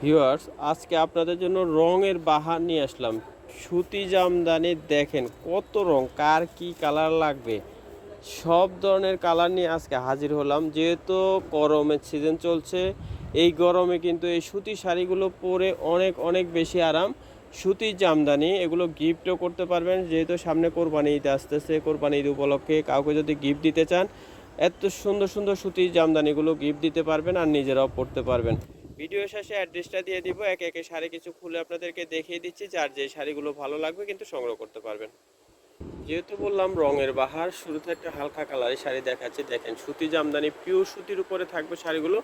Viewers, আজকে আপনাদের জন্য রঙের বাহার নিয়ে আসলাম। সুতি জামদানি দেখেন কত রং, কার কি কালার লাগবে। সব ধরনের কালার নিয়ে আজকে হাজির হলাম, যেহেতু গরমের সিজন চলছে, এই গরমে কিন্তু এই সুতি শাড়িগুলো পরে অনেক অনেক বেশি আরাম। সুতির জামদানি, এগুলো গিফটও করতে পারবেন, যেহেতু সামনে কোরবানি ঈদ আসতেছে, কোরবানি ঈদ উপলক্ষে কাউকে যদি গিফট দিতে চান, এত সুন্দর সুন্দর সুতির জামদানিগুলো গিফট দিতে পারবেন আর নিজেরাও পড়তে পারবেন। ভিডিও শেষে অ্যাড্রেসটা দিয়ে দিব। একে একে শাড়ি কিছু খুলে আপনাদেরকে দেখিয়ে দিচ্ছি, যার যে শাড়িগুলো ভালো লাগবে কিন্তু সংগ্রহ করতে পারবেন। যেহেতু বললাম, রঙের বাহার, শুরুতে একটা হালকা কালারের শাড়ি দেখাচ্ছি। দেখেন, সুতি জামদানি পিওর সুতির উপরে থাকবে শাড়িগুলো।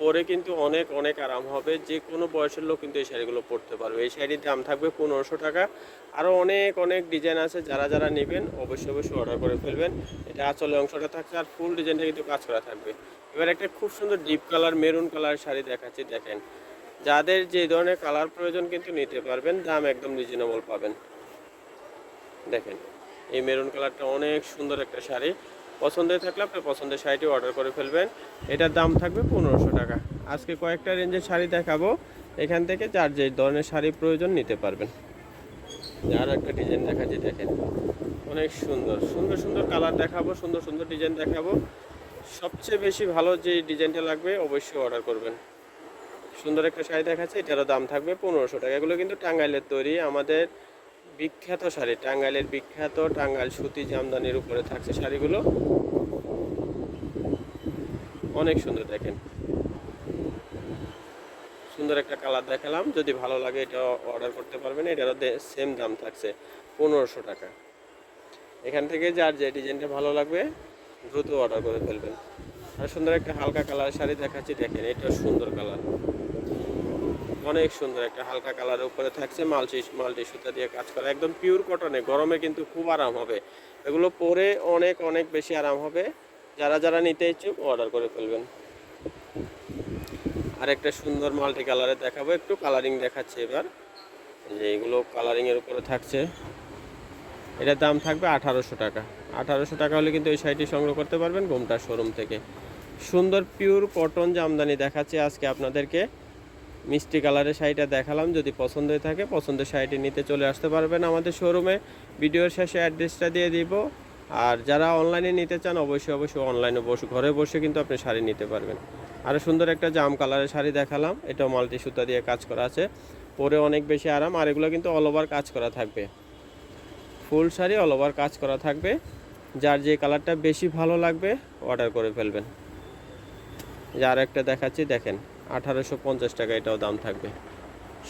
পরে কিন্তু অনেক অনেক আরাম হবে। যে কোনো বয়সের লোক কিন্তু এই শাড়িগুলো পরতে পারবে। এই শাড়ির দাম থাকবে পনেরোশো টাকা। আরও অনেক অনেক ডিজাইন আছে। যারা যারা নেবেন, অবশ্যই অবশ্যই অর্ডার করে ফেলবেন। এটা আঁচলে অংশটা থাকছে আর ফুল ডিজাইনটা কিন্তু কাজ করা থাকবে। এবার একটা খুব সুন্দর deep colour maroon colour sari দেখাচ্ছি, দেখেন। যাদের যে ধরনের কালার প্রয়োজন কিন্তু নিতে পারবেন। দাম একদম রিজনেবল পাবেন। দেখেন। এই মেরুন কালারটা অনেক সুন্দর একটা শাড়ি। পছন্দের থাকলে আপনার পছন্দের শাড়িটি অর্ডার করে ফেলবেন। এটার দাম থাকবে পনেরোশো টাকা। আজকে কয়েকটা রেঞ্জের শাড়ি দেখাবো। এখান থেকে যার যে ধরনের শাড়ি প্রয়োজন নিতে পারবেন। আর একটা ডিজাইন দেখাচ্ছি, দেখেন। অনেক সুন্দর। সুন্দর সুন্দর কালার দেখাবো, সুন্দর সুন্দর ডিজাইন দেখাবো। সবচেয়ে বেশি ভালো যে ডিজাইনটা লাগবে, অবশ্যই অর্ডার করবেন। সুন্দর একটা শাড়ি দেখাচ্ছে, এটারও দাম থাকবে পনেরোশো টাকা। এগুলো কিন্তু টাঙ্গাইলের তৈরি। আমাদের বিখ্যাত শাড়ি, টাঙ্গাইলের বিখ্যাত টাঙ্গাইল সুতি জামদানির উপরে থাকছে শাড়িগুলো। অনেক সুন্দর দেখেন। সুন্দর একটা কালার দেখালাম, যদি ভালো লাগে এটা অর্ডার করতে পারবেন, এটারও সেম দাম থাকছে পনেরোশো টাকা। এখান থেকে যার যে ডিজাইনটা ভালো লাগবে, দ্রুত অর্ডার করে ফেলবেন। আর সুন্দর একটা হালকা কালার শাড়ি দেখাচ্ছি, দেখেন এটা সুন্দর কালার। অনেক সুন্দর একটা হালকা কালারের উপরে থাকছে, মাল্টি, মালটি সুতা দিয়ে কাজ করা। একদম পিওর কটনে গরমে কিন্তু খুব আরাম হবে। এগুলো পরে অনেক অনেক বেশি আরাম হবে। যারা যারা নিতে ইচ্ছুক অর্ডার করে ফেলবেন। আর একটা সুন্দর মাল্টি কালারে দেখাবো, একটু কালারিং দেখাচ্ছে এবার। যে এগুলো কালারিং এর উপরে থাকছে। এটার দাম থাকবে আঠারোশো টাকা। আঠারোশো টাকা হলে কিন্তু এই শাড়িটি সংগ্রহ করতে পারবেন গোমটার শোরুম থেকে। সুন্দর পিওর কটন জামদানি দেখাচ্ছে আজকে আপনাদেরকে। মিষ্টি কালারের শাড়িটা দেখালাম, যদি পছন্দ হয়ে থাকে পছন্দের শাড়িটি নিতে চলে আসতে পারবেন আমাদের শোরুমে। ভিডিওর শেষে অ্যাড্রেসটা দিয়ে দিব। আর যারা অনলাইনে নিতে চান, অবশ্যই অবশ্যই অনলাইনে বসে ঘরে বসে কিন্তু আপনি শাড়ি নিতে পারবেন। আরও সুন্দর একটা জাম কালারের শাড়ি দেখালাম, এটাও মাল্টি সুতা দিয়ে কাজ করা আছে। পরে অনেক বেশি আরাম, আর এগুলো কিন্তু অল ওভার কাজ করা থাকবে। ফুল শাড়ি অল ওভার কাজ করা থাকবে। যার যে কালারটা বেশি ভালো লাগবে অর্ডার করে ফেলবেন। যার একটা দেখাচ্ছি, দেখেন। আঠারোশো পঞ্চাশ টাকা এটাও দাম থাকবে।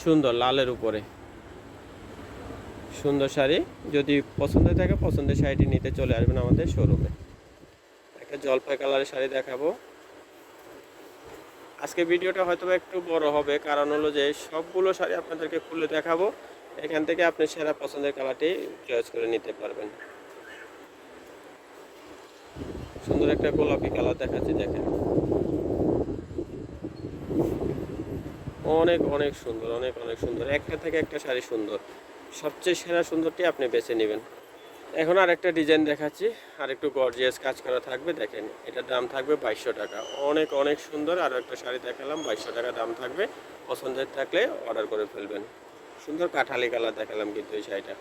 সুন্দর, লালের উপরে। সুন্দর শাড়ি, যদি পছন্দ থাকে, পছন্দের শাড়িটি নিতে চলে আসবেন আমাদের শোরুমে একটা জলপাই কালারের শাড়ি দেখাবো। আজকে ভিডিওটা হয়তো একটু বড় হবে, কারণ হলো যে সবগুলো শাড়ি আপনাদেরকে খুলে দেখাবো। এখান থেকে আপনি সেরা পছন্দের কালারটি চয়েস করে নিতে পারবেন। সুন্দর একটা গোলাপি কালার দেখাচ্ছি, দেখেন। অনেক অনেক সুন্দর, অনেক অনেক সুন্দর। একটা থেকে একটা শাড়ি সুন্দর। সবচেয়ে সেরা সুন্দরটি আপনি বেছে নেবেন। এখন আর একটা ডিজাইন দেখাচ্ছি। আর একটু গর্জিয়াস কাজ করা থাকবে, দেখেন। এটার দাম থাকবে বাইশশো টাকা। অনেক অনেক সুন্দর। আর একটা শাড়ি দেখালাম, বাইশশো টাকা দাম থাকবে। পছন্দের থাকলে অর্ডার করে ফেলবেন। সুন্দর কাঠালি কালার দেখালাম কিন্তু এই শাড়িটা।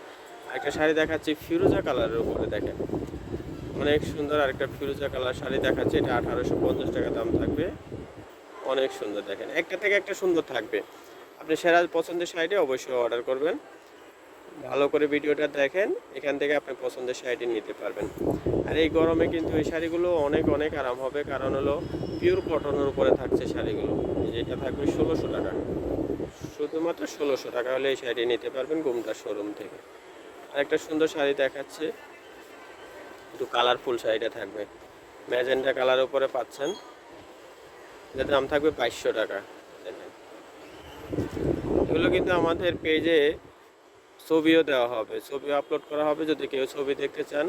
একটা শাড়ি দেখাচ্ছি, ফিরোজা কালারের উপরে, দেখেন। অনেক সুন্দর আরেকটা ফিরোজা কালার শাড়ি দেখাচ্ছি। এটা আঠারোশো পঞ্চাশ টাকা দাম থাকবে। অনেক সুন্দর দেখেন। একটা থেকে একটা সুন্দর থাকবে। আপনি সেরা পছন্দের শাড়িটি অবশ্যই অর্ডার করবেন। ভালো করে ভিডিওটা দেখেন, এখান থেকে আপনি পছন্দের শাড়িটি নিতে পারবেন। আর এই গরমে কিন্তু এই শাড়িগুলো অনেক অনেক আরাম হবে। কারণ হলো পিওর কটনের উপরে থাকছে শাড়িগুলো। যেটা থাকবে ষোলোশো টাকা। শুধুমাত্র ষোলোশো টাকা হলে এই শাড়িটি নিতে পারবেন গুমটার শোরুম থেকে। আর একটা সুন্দর শাড়ি দেখাচ্ছে। একটু কালারফুল শাড়িটা থাকবে। ম্যাজেন্টা কালার উপরে পাচ্ছেন। এটার দাম থাকবে বাইশশো টাকা। এগুলো কিন্তু আমাদের পেজে ছবিও দেওয়া হবে, ছবিও আপলোড করা হবে। যদি কেউ ছবি দেখতে চান,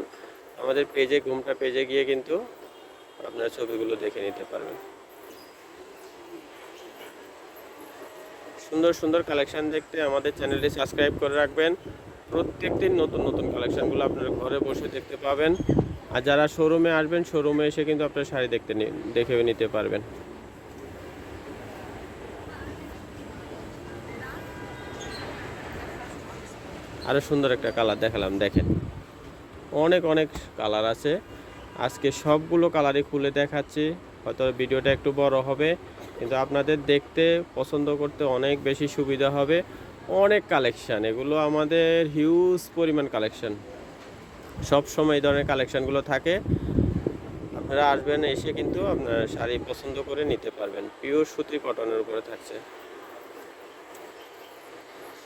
আমাদের পেজে ঘুমটা পেজে গিয়ে কিন্তু আপনার ছবিগুলো দেখে নিতে পারবেন। সুন্দর সুন্দর কালেকশন দেখতে আমাদের চ্যানেলটি সাবস্ক্রাইব করে রাখবেন। প্রত্যেক দিন নতুন নতুন কালেকশনগুলো আপনারা ঘরে বসে দেখতে পাবেন। আর যারা শোরুমে আসবেন শোরুমে এসে কিন্তু আপনার শাড়ি দেখতে দেখে নিতে পারবেন। আরও সুন্দর একটা কালার দেখালাম, দেখেন। অনেক অনেক কালার আছে। আজকে সবগুলো কালারই খুলে দেখাচ্ছি। হয়তো ভিডিওটা একটু বড় হবে, কিন্তু আপনাদের দেখতে, পছন্দ করতে অনেক বেশি সুবিধা হবে। অনেক কালেকশান, এগুলো আমাদের হিউজ পরিমাণ কালেকশান। সব সময় এই ধরনের কালেকশানগুলো থাকে। আপনারা আসবেন, এসে কিন্তু আপনার শাড়ি পছন্দ করে নিতে পারবেন। পিওর সুতি কটনের উপরে থাকছে।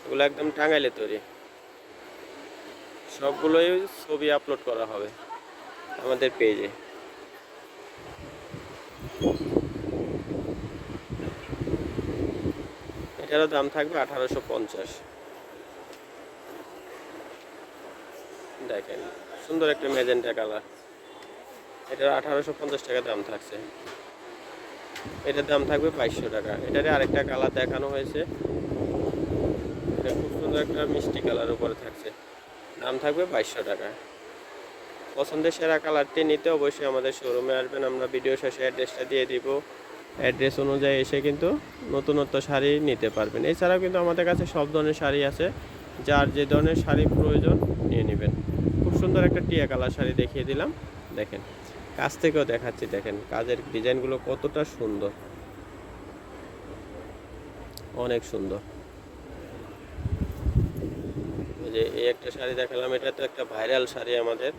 এগুলো একদম টাঙ্গাইলে তৈরি। সবগুলোই ছবি আপলোড করা হবে আমাদের পেজে এটারও দাম থাকবে আঠারোশো পঞ্চাশ। দেখেন, সুন্দর একটা ম্যাজেন্টা কালার এটার আঠারোশো পঞ্চাশ টাকা দাম থাকছে। এটার দাম থাকবে বাইশশো টাকা। এটারে আরেকটা কালার দেখানো হয়েছে। এটা খুব সুন্দর একটা মিষ্টি কালার উপরে থাকছে। দাম থাকবে বাইশশো টাকা। পছন্দের সেরা কালারটি নিতে অবশ্যই আমাদের শোরুমে আসবেন। আমরা ভিডিও শেষে অ্যাড্রেসটা দিয়ে দিব। অ্যাড্রেস অনুযায়ী এসে কিন্তু নতুনত্ব শাড়ি নিতে পারবেন। এছাড়াও কিন্তু আমাদের কাছে সব ধরনের শাড়ি আছে। যার যে ধরনের শাড়ি প্রয়োজন নিয়ে নেবেন। খুব সুন্দর একটা টিয়া কালার শাড়ি দেখিয়ে দিলাম। দেখেন, কাছ থেকেও দেখাচ্ছি। দেখেন, কাজের ডিজাইনগুলো কতটা সুন্দর। অনেক সুন্দর এই যে এই একটা শাড়ি দেখালাম, এটা তো একটা ভাইরাল শাড়ি আমাদের।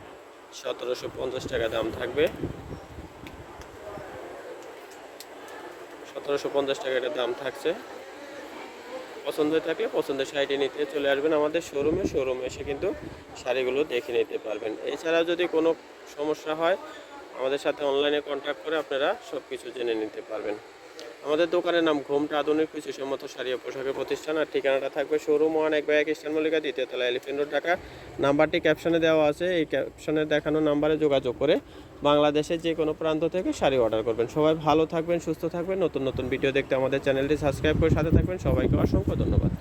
সতেরোশো পঞ্চাশ টাকা দাম থাকবে। সতেরোশো পঞ্চাশ টাকা এটার দাম থাকছে। পছন্দ হয়ে থাকলে পছন্দের শাড়িটি নিতে চলে আসবেন আমাদের শোরুমে শোরুমে এসে কিন্তু শাড়িগুলো দেখে নিতে পারবেন। এছাড়া যদি কোনো সমস্যা হয়, আমাদের সাথে অনলাইনে কন্ট্যাক্ট করে আপনারা সব কিছু জেনে নিতে পারবেন। আমাদের দোকানের নাম ঘোমটা আধুনিক কৃষি সম্মত শাড়ি পোশাকের প্রতিষ্ঠান। আর ঠিকানাটা থাকবে শোরুম ওয়ান এক বাই এক ইস্টার্ন মল্লিকা, দ্বিতীয় তলা এলিফেন্ট রোড ঢাকা। নাম্বারটি ক্যাপশনে দেওয়া আছে। এই ক্যাপশনে দেখানো নাম্বারে যোগাযোগ করে বাংলাদেশের যে কোনো প্রান্ত থেকে শাড়ি অর্ডার করবেন। সবাই ভালো থাকবেন, সুস্থ থাকবেন। নতুন নতুন ভিডিও দেখতে আমাদের চ্যানেলটি সাবস্ক্রাইব করে সাথে থাকবেন। সবাইকে অসংখ্য ধন্যবাদ।